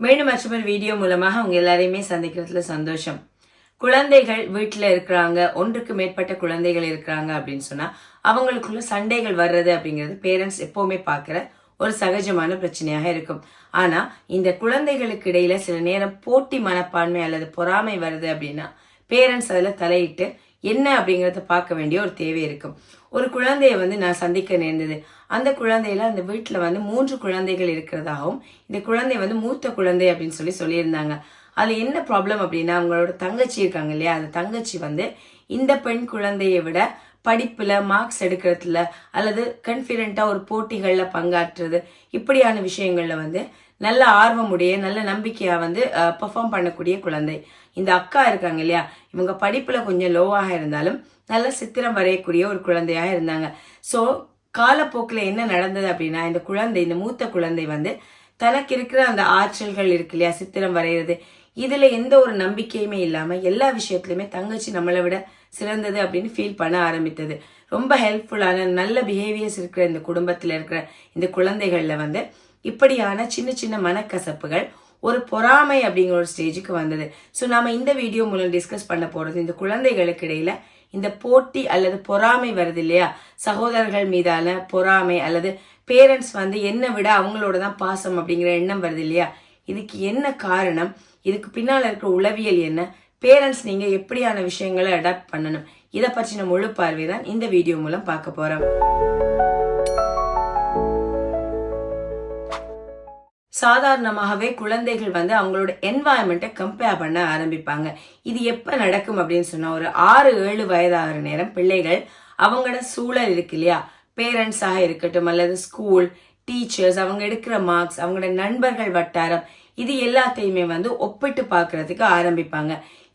மீண்டும் மற்றொரு வீடியோ மூலமாக அவங்க எல்லாரையுமே சந்திக்கிறதுல சந்தோஷம். குழந்தைகள் வீட்டில் இருக்கிறாங்க ஒன்றுக்கு மேற்பட்ட குழந்தைகள் இருக்கிறாங்க அப்படின்னு சொன்னால் அவங்களுக்குள்ள சண்டைகள் வர்றது அப்படிங்கிறது பேரண்ட்ஸ் எப்போவுமே பார்க்குற ஒரு சகஜமான பிரச்சனையாக இருக்கும். ஆனால் இந்த குழந்தைகளுக்கு இடையில சில நேரம் போட்டி மனப்பான்மை அல்லது பொறாமை வருது அப்படின்னா பேரண்ட்ஸ் அதில் தலையிட்டு என்ன அப்படிங்கிறத பார்க்க வேண்டிய ஒரு தேவை இருக்கும். ஒரு குழந்தையை வந்து நான் சந்திக்க நேர்ந்தது. அந்த குழந்தையில அந்த வீட்டில் வந்து மூன்று குழந்தைகள் இருக்கிறதாகவும் இந்த குழந்தை வந்து மூத்த குழந்தை அப்படின்னு சொல்லி சொல்லியிருந்தாங்க. அது என்ன ப்ராப்ளம் அப்படின்னா அவங்களோட தங்கச்சி இருக்காங்க இல்லையா? அந்த தங்கச்சி வந்து இந்த பெண் குழந்தையை விட படிப்பில் மார்க்ஸ் எடுக்கிறதுல அல்லது கன்ஃபிடென்ட்டாக ஒரு போட்டிகளில் பங்காற்றுறது இப்படியான விஷயங்களில் வந்து நல்ல ஆர்வமுடைய நல்ல நம்பிக்கையாக வந்து பெர்ஃபார்ம் பண்ணக்கூடிய குழந்தை. இந்த அக்கா இருக்காங்க இல்லையா? இவங்க படிப்பில் கொஞ்சம் லோவாக இருந்தாலும் நல்ல சித்திரம் வரையக்கூடிய ஒரு குழந்தையாக இருந்தாங்க. ஸோ காலப்போக்கில் என்ன நடந்தது அப்படின்னா இந்த குழந்தை இந்த மூத்த குழந்தை வந்து தனக்கு இருக்கிற அந்த ஆற்றல்கள் இருக்கு இல்லையா? சித்திரம் வரைகிறது இதுல எந்த ஒரு நம்பிக்கையுமே இல்லாம எல்லா விஷயத்துலயுமே தங்கச்சி நம்மளை விட சிறந்தது அப்படின்னு ஃபீல் பண்ண ஆரம்பித்தது. ரொம்ப ஹெல்ப்ஃபுல்லான நல்ல பிஹேவியர்ஸ் இருக்கிற இந்த குடும்பத்தில் இருக்கிற இந்த குழந்தைகளில் வந்து இப்படியான சின்ன சின்ன மனக்கசப்புகள் ஒரு பொறாமை அப்படிங்கிற ஒரு ஸ்டேஜுக்கு வந்தது. ஸோ நம்ம இந்த வீடியோ மூலம் டிஸ்கஸ் பண்ண போகிறது இந்த குழந்தைகளுக்கு இடையில இந்த போட்டி அல்லது பொறாமை வருது இல்லையா? சகோதரர்கள் மீதான பொறாமை அல்லது பேரண்ட்ஸ் வந்து என்னை விட அவங்களோட தான் பாசம் அப்படிங்கிற எண்ணம் வருது இல்லையா? இதுக்கு என்ன காரணம்? இதுக்கு பின்னால் இருக்கிற உளவியல் என்ன? பேரண்ட்ஸ் நீங்கள் எப்படியான விஷயங்களை அடாப்ட் பண்ணணும்? இதை பற்றின முழு பார்வை தான் இந்த வீடியோ மூலம் பார்க்க போகிறோம் சாதாரணமாகவே குழந்தைகள் வந்து அவங்களோட என்வாயன்மெண்ட்டை கம்பேர் பண்ண ஆரம்பிப்பாங்க. இது எப்போ நடக்கும் அப்படின்னு சொன்னால் ஒரு ஆறு ஏழு வயதாகிற நேரம் பிள்ளைகள் அவங்களோட சூழல் இருக்கு இல்லையா? பேரண்ட்ஸாக இருக்கட்டும் அல்லது ஸ்கூல் டீச்சர்ஸ் அவங்க எடுக்கிற மார்க்ஸ் அவங்களோட நண்பர்கள் வட்டாரம் இது எல்லாத்தையுமே வந்து ஒப்பிட்டு பார்க்கறதுக்கு ஆரம்பிப்பாங்க.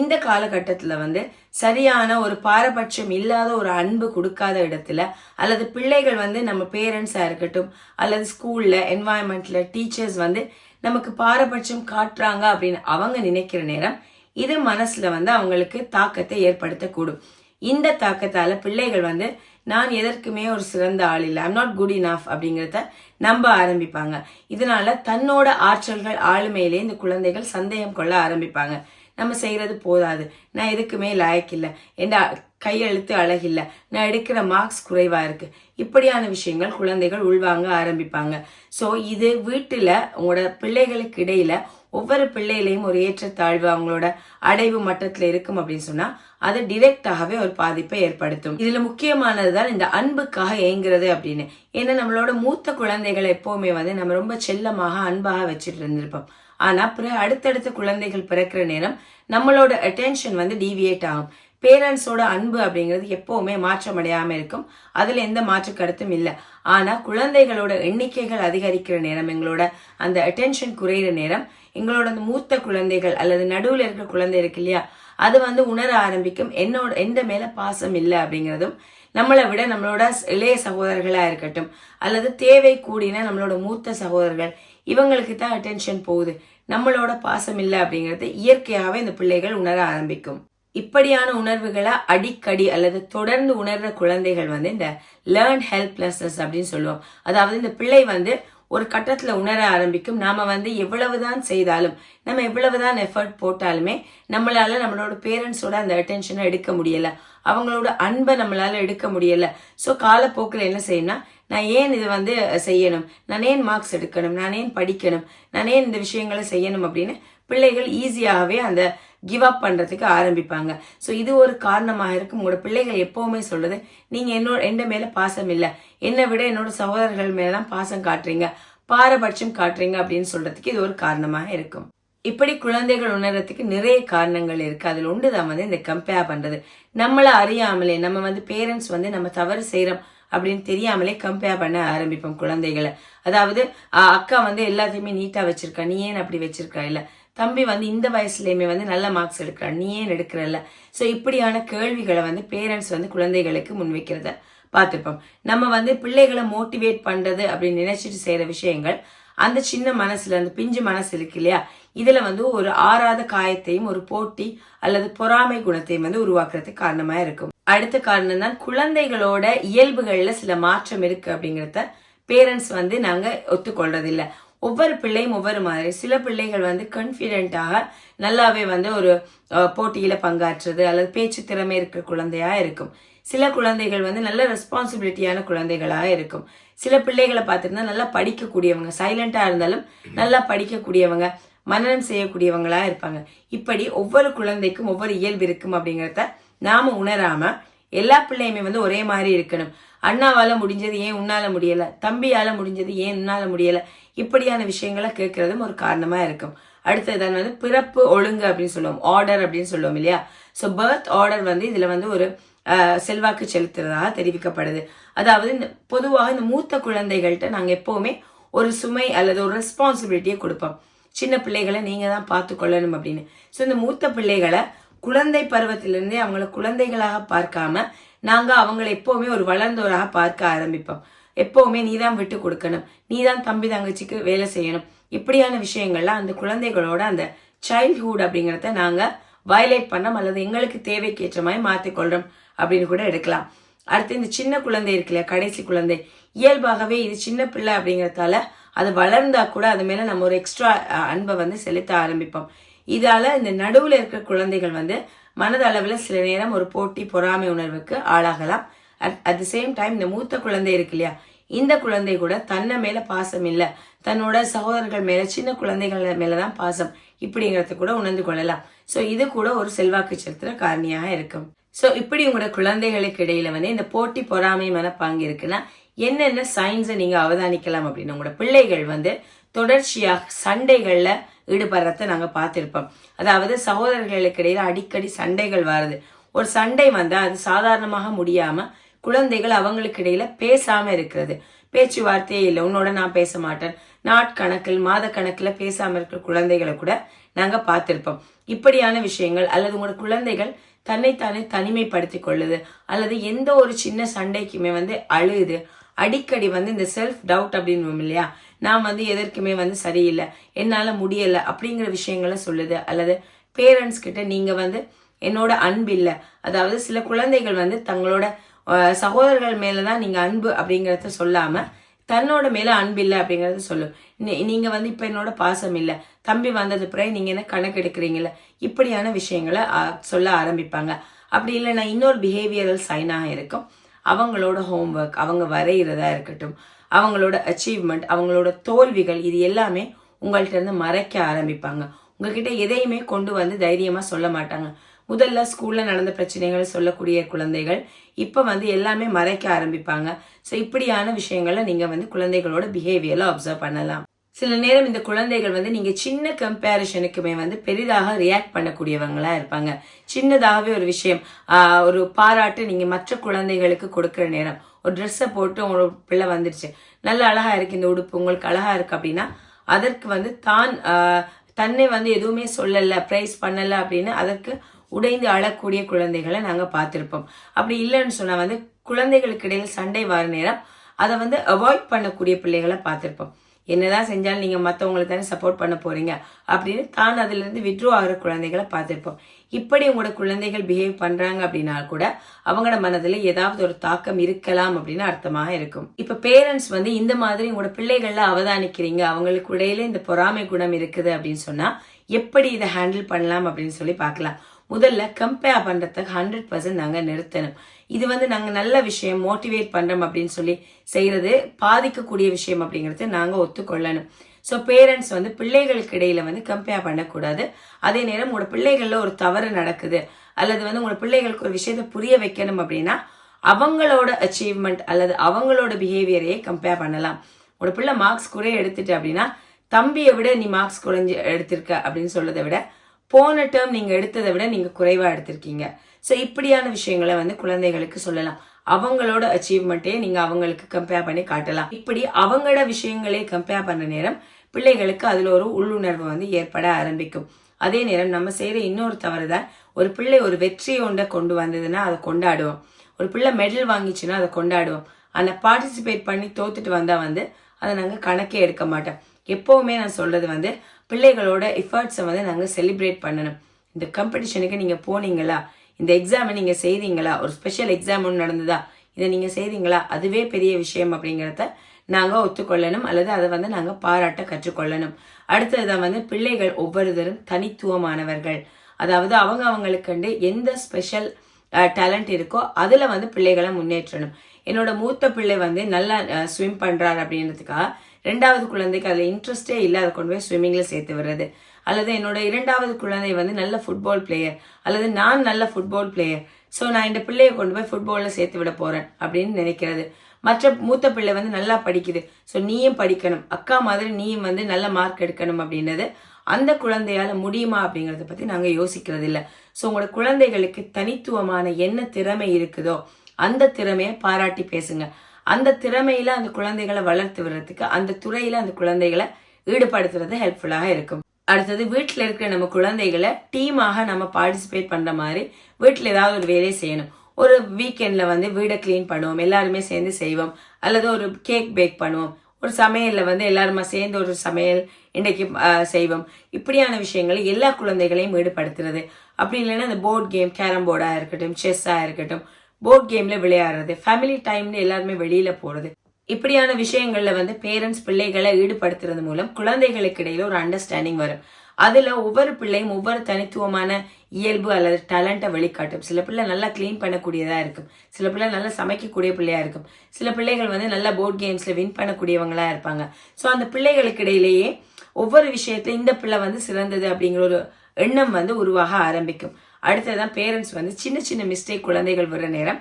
இந்த காலகட்டத்தில் வந்து சரியான ஒரு பாரபட்சம் இல்லாத ஒரு அன்பு கொடுக்காத இடத்துல அல்லது பிள்ளைகள் வந்து நம்ம பேரண்ட்ஸாக இருக்கட்டும் அல்லது ஸ்கூலில் என்வாயன்மெண்ட்டில் டீச்சர்ஸ் வந்து நமக்கு பாரபட்சம் காட்டுறாங்க அப்படின்னு அவங்க நினைக்கிற நேரம் இது மனசுல வந்து அவங்களுக்கு தாக்கத்தை ஏற்படுத்தக்கூடும். இந்த தாக்கத்தால பிள்ளைகள் வந்து நான் எதற்குமே ஒரு சிறந்த ஆள் இல்லை ஐம் நாட் குட் இனாஃப் அப்படிங்கிறத நம்ப ஆரம்பிப்பாங்க. இதனால தன்னோட ஆற்றல்கள் ஆளுமையிலே இந்த குழந்தைகள் சந்தேகம் கொள்ள ஆரம்பிப்பாங்க. நம்ம செய்கிறது போதாது. நான் எதுக்குமே லாயக்கில்லை என் கையெழுத்து அழகில்லை. நான் எடுக்கிற மார்க்ஸ் குறைவாக இருக்குது இப்படியான விஷயங்கள் குழந்தைகள் உள்வாங்க ஆரம்பிப்பாங்க. ஸோ இது வீட்டில் உங்களோட பிள்ளைகளுக்கு இடையில ஒவ்வொரு பிள்ளையிலையும் ஒரு ஏற்றத்தாழ்வு அவங்களோட அடைவு மட்டத்தில் இருக்கும் அப்படின்னு சொன்னால் அது டிரெக்டாகவே ஒரு பாதிப்பை ஏற்படுத்தும். இதில் முக்கியமானது தான் இந்த அன்புக்காக ஏங்குறது அப்படின்னு. ஏன்னா நம்மளோட மூத்த குழந்தைகளை எப்போவுமே வந்து நம்ம ரொம்ப செல்லமாக அன்பாக வச்சுட்டு இருந்திருப்போம். ஆனால் பிற அடுத்தடுத்த குழந்தைகள் பிறக்கிற நேரம் நம்மளோட அட்டென்ஷன் வந்து டீவியேட் ஆகும். பேரண்ட்ஸோட அன்பு அப்படிங்கிறது எப்போவுமே மாற்றம் அடையாமல் இருக்கும். அதில் எந்த மாற்று கருத்தும் இல்லை. ஆனால் குழந்தைகளோட எண்ணிக்கைகள் அதிகரிக்கிற நேரம் எங்களோட அந்த அட்டென்ஷன் குறையிற நேரம் எங்களோட அந்த மூத்த குழந்தைகள் அல்லது நடுவில் இருக்கிற குழந்தை இருக்கு இல்லையா அது வந்து உணர ஆரம்பிக்கும். என்னோட எந்த மேலே பாசம் இல்லை அப்படிங்கிறதும் நம்மளை விட நம்மளோட இளைய சகோதரர்களாக இருக்கட்டும் அல்லது தேவை கூடின நம்மளோட மூத்த சகோதரர்கள் இவங்களுக்கு தான் அட்டென்ஷன் போகுது. நம்மளோட பாசம் இல்லை அப்படிங்கிறது இயற்கையாகவே இந்த பிள்ளைகள் உணர ஆரம்பிக்கும். இப்படியான உணர்வுகளை அடிக்கடி அல்லது தொடர்ந்து உணர்ற குழந்தைகள் வந்து இந்த லேர்ன் ஹெல்ப்லெஸ்னஸ் அப்படின்னு சொல்லுவோம் அதாவது இந்த பிள்ளை வந்து ஒரு கட்டத்தில் உணர ஆரம்பிக்கும். நாம வந்து எவ்வளவுதான் செய்தாலும் நம்ம எவ்வளவுதான் எஃபர்ட் போட்டாலுமே நம்மளால் நம்மளோட பேரண்ட்ஸோட அந்த அட்டென்ஷனை எடுக்க முடியலை. அவங்களோட அன்பை நம்மளால் எடுக்க முடியலை. ஸோ காலப்போக்கில் என்ன செய்யணும்னா நான் ஏன் இது வந்து செய்யணும்? நான் ஏன் மார்க்ஸ் எடுக்கணும்? நான் ஏன் படிக்கணும்? நான் ஏன் இந்த விஷயங்களை செய்யணும் அப்படின்னு பிள்ளைகள் ஈஸியாகவே அந்த கிவ் அப் பண்ணுறதுக்கு ஆரம்பிப்பாங்க. ஸோ இது ஒரு காரணமாக இருக்கும். உங்களோட பிள்ளைகள் எப்போவுமே சொல்கிறது நீங்கள் என்னோட எந்த மேலே பாசம் இல்லை. என்னை விட என்னோட சகோதரர்கள் மேலே தான் பாசம் காட்டுறீங்க. பாரபட்சம் காட்டுறீங்க அப்படின்னு சொல்கிறதுக்கு இது ஒரு காரணமாக இருக்கும். இப்படி குழந்தைகள் உணர்றதுக்கு நிறைய காரணங்கள் இருக்குது அதில் ஒன்று தான் வந்து இந்த கம்பேர் பண்ணுறது நம்மளை அறியாமலே நம்ம வந்து பேரண்ட்ஸ் வந்து நம்ம தவறு செய்கிறோம் அப்படின்னு தெரியாமலே கம்பேர் பண்ண ஆரம்பிப்போம் குழந்தைகளை. அதாவது அக்கா வந்து எல்லாத்தையுமே நீட்டாக வச்சிருக்கா. நீ ஏன் அப்படி வச்சிருக்கா? இல்லை தம்பி வந்து இந்த வயசுலயுமே வந்து நல்ல மார்க்ஸ் எடுக்கிறான். நீ ஏன் எடுக்கிறல்ல? ஸோ இப்படியான கேள்விகளை வந்து பேரண்ட்ஸ் வந்து குழந்தைகளுக்கு முன்வைக்கிறத பார்த்துருப்போம். நம்ம வந்து பிள்ளைகளை மோட்டிவேட் பண்றது அப்படின்னு நினைச்சிட்டு செய்யற விஷயங்கள் அந்த சின்ன மனசுல அந்த பிஞ்சு மனசு இருக்கு இல்லையா? இதுல வந்து ஒரு ஆறாத காயத்தையும் ஒரு போட்டி அல்லது பொறாமை குணத்தையும் வந்து உருவாக்குறதுக்கு காரணமா இருக்கும். அடுத்த காரணம் தான் குழந்தைகளோட இயல்புகள்ல சில மாற்றம் இருக்கு அப்படிங்கிறத பேரண்ட்ஸ் வந்து நாங்க ஒத்துக்கொள்றதில்ல. ஒவ்வொரு பிள்ளையும் ஒவ்வொரு மாதிரி. சில பிள்ளைகள் வந்து கன்ஃபிடென்ட்டாக நல்லாவே வந்து ஒரு போட்டியில் பங்காற்றுறது அல்லது பேச்சு திறமை இருக்கிற குழந்தையாக இருக்கும். சில குழந்தைகள் வந்து நல்ல ரெஸ்பான்சிபிலிட்டியான குழந்தைகளாக இருக்கும். சில பிள்ளைகளை பார்த்துருந்தா நல்லா படிக்கக்கூடியவங்க சைலண்டா இருந்தாலும் நல்லா படிக்கக்கூடியவங்க மனநம் செய்யக்கூடியவங்களாக இருப்பாங்க. இப்படி ஒவ்வொரு குழந்தைக்கும் ஒவ்வொரு இயல்பு இருக்கும் அப்படிங்கிறத நாம் உணராமல் எல்லா பிள்ளையுமே வந்து ஒரே மாதிரி இருக்கணும். அண்ணாவால் முடிஞ்சது ஏன் உன்னால் முடியலை? தம்பியால் முடிஞ்சது ஏன் உன்னால் முடியலை? இப்படியான விஷயங்களை கேட்கறதும் ஒரு காரணமாக இருக்கும். அடுத்தது வந்து பிறப்பு ஒழுங்கு அப்படின்னு சொல்லுவோம். ஆர்டர் அப்படின்னு சொல்லுவோம் இல்லையா? ஸோ பர்த் ஆர்டர் வந்து இதில் வந்து ஒரு செல்வாக்கு செலுத்துறதாக தெரிவிக்கப்படுது. அதாவது இந்த பொதுவாக இந்த மூத்த குழந்தைகள்கிட்ட நாங்கள் எப்போவுமே ஒரு சுமை அல்லது ஒரு ரெஸ்பான்சிபிலிட்டியை கொடுப்போம். சின்ன பிள்ளைகளை நீங்கள் தான் பார்த்து கொள்ளணும் அப்படின்னு. ஸோ இந்த மூத்த பிள்ளைகளை குழந்தை பருவத்திலிருந்தே அவங்கள குழந்தைகளாக பார்க்காம நாங்கள் அவங்கள எப்போவுமே ஒரு வளர்ந்தோராக பார்க்க ஆரம்பிப்போம். எப்போவுமே நீ தான் விட்டு கொடுக்கணும். நீ தான் தம்பி தங்கச்சிக்கு வேலை செய்யணும். இப்படியான விஷயங்கள்லாம் அந்த குழந்தைகளோட அந்த சைல்ட்ஹுட் அப்படிங்கிறத நாங்கள் வயலேட் பண்ணோம் அல்லது எங்களுக்கு தேவைக்கேற்ற மாதிரி மாற்றிக்கொள்கிறோம் அப்படின்னு கூட எடுக்கலாம். அடுத்து இந்த சின்ன குழந்தை இருக்கு இல்லையா? கடைசி குழந்தை. இயல்பாகவே இது சின்ன பிள்ளை அப்படிங்கிறதால அது வளர்ந்தா கூட அது மேலே நம்ம ஒரு எக்ஸ்ட்ரா அன்பை வந்து செலுத்த ஆரம்பிப்போம். இதால இந்த நடுவில் இருக்கிற குழந்தைகள் வந்து மனதளவில் சில நேரம் ஒரு போட்டி பொறாமை உணர்வுக்கு ஆளாகலாம். At at the same time இந்த மூத்த குழந்தை இருக்கு இல்லையா? இந்த குழந்தை கூட தன்னை மேல பாசம் இல்லை. தன்னோட சகோதரர்கள் மேல சின்ன குழந்தைகள் மேலதான் பாசம் இப்படிங்கிறத கூட உணர்ந்து கொள்ளலாம். சோ இது கூட ஒரு செல்வாக்கு செலுத்துற காரணியாக இருக்கும். சோ இப்படி உங்களோட குழந்தைகளுக்கு இடையில வந்து இந்த போட்டி பொறாமை மனப்பாங்கு இருக்குன்னா என்னென்ன சைன்ஸை நீங்க அவதானிக்கலாம் அப்படின்னு உங்களோட பிள்ளைகள் வந்து தொடர்ச்சியாக சண்டைகள்ல ஈடுபடுறத நாங்கள் பார்த்துருப்போம். அதாவது சகோதரர்களுக்கிடையில் அடிக்கடி சண்டைகள் வருது. ஒரு சண்டை வந்தால் அது சாதாரணமாக முடியாமல் குழந்தைகள் அவங்களுக்கு இடையில பேசாம இருக்கிறது. பேச்சுவார்த்தையே இல்லை. உன்னோட நான் பேச மாட்டேன். நாட்கணக்கில் மாத கணக்கில் பேசாம இருக்கிற குழந்தைகளை கூட நாங்க பார்த்திருப்போம். இப்படியான விஷயங்கள் அல்லது உங்களோட குழந்தைகள் தன்னைத்தானே தனிமைப்படுத்தி கொள்ளுது. அல்லது எந்த ஒரு சின்ன சண்டைக்குமே வந்து அழுது அடிக்கடி வந்து இந்த செல்ஃப் டவுட் அப்படின்னு இல்லையா? நான் வந்து எதற்குமே வந்து சரியில்லை என்னால் முடியலை அப்படிங்கிற விஷயங்களை சொல்லுது. அல்லது பேரண்ட்ஸ் கிட்ட நீங்கள் வந்து என்னோட அன்பு இல்லை. அதாவது சில குழந்தைகள் வந்து தங்களோட சகோதரர்கள் மேலே தான் நீங்கள் அன்பு அப்படிங்கிறத சொல்லாமல் தன்னோட மேலே அன்பு இல்லை அப்படிங்கிறத சொல்லும் நீ- வந்து இப்போ என்னோட பாசம் இல்லை. தம்பி வந்தது பிறகு நீங்கள் என்ன கணக்கு எடுக்கிறீங்கள இப்படியான விஷயங்களை சொல்ல ஆரம்பிப்பாங்க. அப்படி இல்லைன்னா இன்னொரு பிஹேவியரல் சைனாக இருக்கும். அவங்களோட ஹோம்ஒர்க் அவங்க வரைகிறதா இருக்கட்டும் அவங்களோட அச்சீவ்மெண்ட் அவங்களோட தோல்விகள் இது எல்லாமே உங்கள்கிட்ட இருந்து மறைக்க ஆரம்பிப்பாங்க. உங்ககிட்ட எதையுமே கொண்டு வந்து தைரியமா சொல்ல மாட்டாங்க. முதல்ல ஸ்கூல்ல நடந்த பிரச்சனைகளை சொல்லக்கூடிய குழந்தைகள் இப்ப வந்து எல்லாமே மறைக்க ஆரம்பிப்பாங்க. ஸோ இப்படியான விஷயங்களை நீங்க வந்து குழந்தைகளோட பிஹேவியர்ல அப்சர்வ் பண்ணலாம். சில நேரம் இந்த குழந்தைகள் வந்து நீங்கள் சின்ன கம்பேரிஷனுக்குமே வந்து பெரிதாக ரியாக்ட் பண்ணக்கூடியவங்களாக இருப்பாங்க. சின்னதாகவே ஒரு விஷயம் ஒரு பாராட்டு நீங்கள் மற்ற குழந்தைகளுக்கு கொடுக்குற நேரம். ஒரு ட்ரெஸ்ஸை போட்டு உங்களோட பிள்ளை வந்துடுச்சு நல்ல அழகாக இருக்கு இந்த உடுப்பு உங்களுக்கு அழகாக இருக்குது அப்படின்னா அதற்கு வந்து தான் தன்னை வந்து எதுவுமே சொல்லலை ப்ரைஸ் பண்ணலை அப்படின்னு அதற்கு உடைந்து அழக்கூடிய குழந்தைகளை நாங்கள் பார்த்துருப்போம். அப்படி இல்லைன்னு சொன்னால் வந்து குழந்தைகளுக்கு இடையில் சண்டை வர நேரம் அதை வந்து அவாய்ட் பண்ணக்கூடிய பிள்ளைகளை பார்த்துருப்போம். என்னதான் செஞ்சாலும் நீங்க மற்றவங்களுக்கு தானே சப்போர்ட் பண்ண போறீங்க? அப்படின்னு தான் அதுல இருந்து விட்ரோ ஆகிற குழந்தைகளை பார்த்துருப்போம். இப்படி உங்களோட குழந்தைகள் பிஹேவ் பண்றாங்க அப்படின்னா கூட அவங்களோட மனதில் ஏதாவது ஒரு தாக்கம் இருக்கலாம் அப்படின்னு அர்த்தமாக இருக்கும். இப்போ பேரண்ட்ஸ் வந்து இந்த மாதிரி உங்களோட பிள்ளைகள்ல அவதானிக்கிறீங்க. அவங்களுக்கு இடையில இந்த பொறாமை குணம் இருக்குது அப்படின்னு சொன்னா எப்படி இதை ஹேண்டில் பண்ணலாம் அப்படின்னு சொல்லி பார்க்கலாம். முதல்ல கம்பேர் பண்ணுறதுக்கு ஹண்ட்ரட் பர்சன்ட் நாங்கள் நிறுத்தணும். இது வந்து நாங்கள் நல்ல விஷயம் மோட்டிவேட் பண்ணுறோம் அப்படின்னு சொல்லி செய்கிறது பாதிக்கக்கூடிய விஷயம் அப்படிங்கிறது நாங்கள் ஒத்துக்கொள்ளணும். ஸோ பேரண்ட்ஸ் வந்து பிள்ளைகளுக்கு இடையில வந்து கம்பேர் பண்ணக்கூடாது. அதே நேரம் உங்களோட பிள்ளைகளில் ஒரு தவறு நடக்குது அல்லது வந்து உங்களோட பிள்ளைகளுக்கு ஒரு விஷயத்தை புரிய வைக்கணும் அப்படின்னா அவங்களோட அச்சீவ்மெண்ட் அல்லது அவங்களோட பிஹேவியரையே கம்பேர் பண்ணலாம். உங்களோட பிள்ளை மார்க்ஸ் குறைய எடுத்துட்டு அப்படின்னா தம்பியை விட நீ மார்க்ஸ் குறைஞ்சு எடுத்திருக்க அப்படின்னு சொல்றதை விட போன டேர்ம் நீங்கள் எடுத்ததை விட நீங்கள் குறைவாக எடுத்திருக்கீங்க. ஸோ இப்படியான விஷயங்களை வந்து குழந்தைகளுக்கு சொல்லலாம். அவங்களோட அச்சீவ்மெண்ட்டே நீங்கள் அவங்களுக்கு கம்பேர் பண்ணி காட்டலாம். இப்படி அவங்களோட விஷயங்களே கம்பேர் பண்ண நேரம் பிள்ளைகளுக்கு அதில் ஒரு உள்ளுணர்வு வந்து ஏற்பட ஆரம்பிக்கும். அதே நேரம் நம்ம செய்கிற இன்னொரு தவறு தான் ஒரு பிள்ளை ஒரு வெற்றி ஒன்றை கொண்டு வந்ததுன்னா அதை கொண்டாடுவோம். ஒரு பிள்ளை மெடல் வாங்கிச்சுன்னா அதை கொண்டாடுவோம். ஆனால் பார்ட்டிசிபேட் பண்ணி தோத்துட்டு வந்தால் வந்து அதை நாங்கள் கணக்கே எடுக்க மாட்டோம். எப்போவுமே நான் சொல்கிறது வந்து பிள்ளைகளோட எஃபர்ட்ஸை வந்து நாங்கள் செலிப்ரேட் பண்ணணும். இந்த காம்படிஷனுக்கு நீங்கள் போனீங்களா? இந்த எக்ஸாமை நீங்கள் செய்தீங்களா? ஒரு ஸ்பெஷல் எக்ஸாம் ஒன்று நடந்ததா? இதை நீங்கள் செய்தீங்களா? அதுவே பெரிய விஷயம் அப்படிங்கிறத நாங்கள் ஒத்துக்கொள்ளணும். அல்லது அதை வந்து நாங்கள் பாராட்ட கற்றுக்கொள்ளணும். அடுத்ததுதான் வந்து பிள்ளைகள் ஒவ்வொருத்தரும் தனித்துவமானவர்கள். அதாவது அவங்க அவங்களுக்குண்டு எந்த ஸ்பெஷல் டேலண்ட் இருக்கோ அதில் வந்து பிள்ளைகளை முன்னேற்றணும். என்னோட மூத்த பிள்ளை வந்து நல்லா ஸ்விம் பண்ணுறாரு அப்படின்றதுக்காக ரெண்டாவது குழந்தைக்கு அதில் இன்ட்ரெஸ்டே இல்லை அதை கொண்டு போய் ஸ்விம்மிங்கில் சேர்த்து விடுறது. அல்லது என்னோட இரண்டாவது குழந்தை வந்து நல்ல ஃபுட்பால் பிளேயர் அல்லது நான் நல்ல ஃபுட்பால் பிளேயர் ஸோ நான் இந்த பிள்ளையை கொண்டு போய் ஃபுட்பாலில் சேர்த்து விட போகிறேன் அப்படின்னு நினைக்கிறது. மற்ற மூத்த பிள்ளை வந்து நல்லா படிக்குது. ஸோ நீயும் படிக்கணும். அக்கா மாதிரி நீயும் வந்து நல்ல மார்க் எடுக்கணும் அப்படின்றது அந்த குழந்தையால் முடியுமா அப்படிங்கிறத பற்றி நாங்கள் யோசிக்கிறது இல்லை ஸோ உங்களோட குழந்தைகளுக்கு தனித்துவமான என்ன திறமை இருக்குதோ அந்த திறமையை பாராட்டி பேசுங்க. அந்த திறமையில அந்த குழந்தைகளை வளர்த்து வர்றதுக்கு அந்த துறையில அந்த குழந்தைகளை ஈடுபடுத்துறது ஹெல்ப்ஃபுல்லாக இருக்கும். அடுத்தது வீட்டில் இருக்கிற நம்ம குழந்தைகளை டீமாக நம்ம பார்ட்டிசிபேட் பண்ணுற மாதிரி வீட்டில் ஏதாவது ஒரு வேலையை செய்யணும். ஒரு வீக்கெண்டில் வந்து வீடை க்ளீன் பண்ணுவோம் எல்லாருமே சேர்ந்து செய்வோம். அல்லது ஒரு கேக் பேக் பண்ணுவோம். ஒரு சமையலில் வந்து எல்லாருமா சேர்ந்து ஒரு சமையல் இன்றைக்கு செய்வோம். இப்படியான விஷயங்களை எல்லா குழந்தைகளையும் ஈடுபடுத்துறது. அப்படி இல்லைன்னா இந்த போர்ட் கேம் கேரம் போர்டாக இருக்கட்டும் செஸ்ஸாக இருக்கட்டும் போர்ட் கேம்ல விளையாடுறது ஃபேமிலி டைம்னு எல்லாருமே வெளியில போறது. இப்படியான விஷயங்கள்ல வந்து பேரண்ட்ஸ் பிள்ளைகளை ஈடுபடுத்துறது மூலம் குழந்தைகளுக்கு இடையில ஒரு அண்டர்ஸ்டாண்டிங் வரும். அதுல ஒவ்வொரு பிள்ளையும் ஒவ்வொரு தனித்துவமான இயல்பு அல்லது டேலண்ட்டை வெளிக்காட்டும். சில பிள்ளை நல்லா க்ளீன் பண்ணக்கூடியதா இருக்கும். சில பிள்ளை நல்லா சமைக்கக்கூடிய பிள்ளையா இருக்கும். சில பிள்ளைகள் வந்து நல்லா போர்ட் கேம்ஸ்ல வின் பண்ணக்கூடியவங்களா இருப்பாங்க. ஸோ அந்த பிள்ளைகளுக்கு இடையிலேயே ஒவ்வொரு விஷயத்துல இந்த பிள்ளை வந்து சிறந்தது அப்படிங்கிற ஒரு எண்ணம் வந்து உருவாக ஆரம்பிக்கும். அடுத்ததான் பேரண்ட்ஸ் வந்து சின்ன சின்ன மிஸ்டேக் குழந்தைகள் வர நேரம்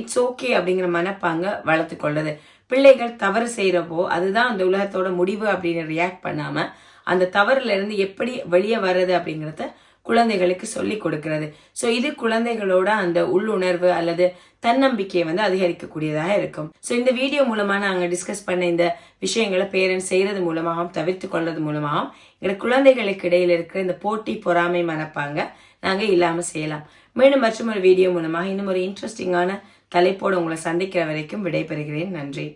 இட்ஸ் ஓகே அப்படிங்கிற மனப்பாங்க வளர்த்து கொள்ளுது. பிள்ளைகள் தவறு செய்கிறப்போ அதுதான் அந்த உலகத்தோட முடிவு அப்படின்னு ரியாக்ட் பண்ணாமல் அந்த தவறுலேருந்து எப்படி வெளியே வர்றது அப்படிங்கிறத குழந்தைகளுக்கு சொல்லி கொடுக்கறது. ஸோ இது குழந்தைகளோட அந்த உள்ளுணர்வு அல்லது தன்னம்பிக்கையை வந்து அதிகரிக்கக்கூடியதாக இருக்கும். ஸோ இந்த வீடியோ மூலமாக நாங்கள் டிஸ்கஸ் பண்ண இந்த விஷயங்களை பேரண்ட்ஸ் செய்கிறது மூலமாகவும் தவிர்த்து கொள்வது மூலமாகவும் எங்கள் குழந்தைகளுக்கு இடையில் இருக்கிற இந்த போட்டி பொறாமை மனப்பாங்க நாங்கள் இல்லாமல் செய்யலாம். மீண்டும் மற்றும் ஒரு வீடியோ மூலமாக இன்னும் ஒரு இன்ட்ரெஸ்டிங்கான தலைப்போடு உங்களை சந்திக்கிற வரைக்கும் விடைபெறுகிறேன். நன்றி.